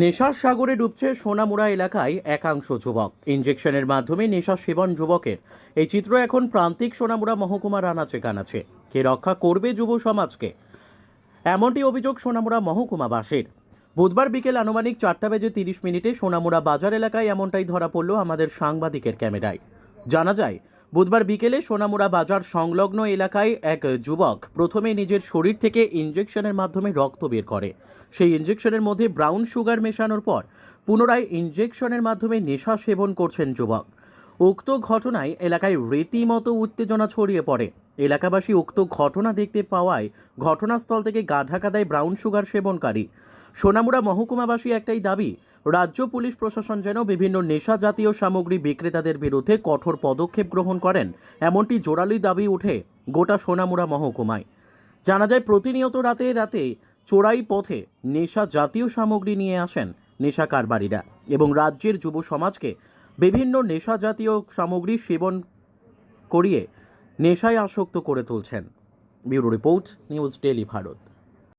নেশার সাগরে ডুবছে সোনামুড়া এলাকায় একাংশ যুবক। ইঞ্জেকশনের মাধ্যমে নেশা সেবন যুবকের। এই চিত্র এখন প্রান্তিক সোনামুড়া মহকুমার আনাচে কানাচে। কে রক্ষা করবে যুব সমাজকে? এমনটি অভিযোগ সোনামুড়া মহকুমাবাসীর। বুধবার বিকেল আনুমানিক চারটা বেজে তিরিশ মিনিটে সোনামুড়া বাজার এলাকায় এমনটাই ধরা পড়ল আমাদের সাংবাদিকের ক্যামেরায়। জানা যায় বুধবার বিকেলে সোনামুড়া বাজার সংলগ্ন এলাকায় এক যুবক প্রথমে নিজের শরীর থেকে ইঞ্জেকশনের মাধ্যমে রক্ত বের করে। সেই ইঞ্জেকশনের মধ্যে ব্রাউন সুগার মেশানোর পর পুনরায় ইঞ্জেকশনের মাধ্যমে নেশা সেবন করছেন যুবক। উক্ত ঘটনায় এলাকায় রীতিমতো উত্তেজনা ছড়িয়ে পড়ে। এলাকাবাসী উক্ত ঘটনা দেখতে পাওয়ায় ঘটনাস্থল থেকে গা ঢাকা দেয় ব্রাউন সুগার সেবনকারী। সোনামুড়া মহকুমাবাসী একটাই দাবি, রাজ্য পুলিশ প্রশাসন যেন বিভিন্ন নেশা জাতীয় সামগ্রী বিক্রেতাদের বিরুদ্ধে কঠোর পদক্ষেপ গ্রহণ করেন, এমনটি জোরালি দাবি উঠে গোটা সোনামুড়া মহকুমায়। জানা যায়, প্রতিনিয়ত রাতে রাতে চোরাই পথে নেশা জাতীয় সামগ্রী নিয়ে আসেন নেশা কারবারিরা এবং রাজ্যের যুব সমাজকে বিভিন্ন নেশা জাতীয় সামগ্রী সেবন করিয়ে নেশায় আসক্ত করে তুলছেন। Bureau report, news daily Bharat.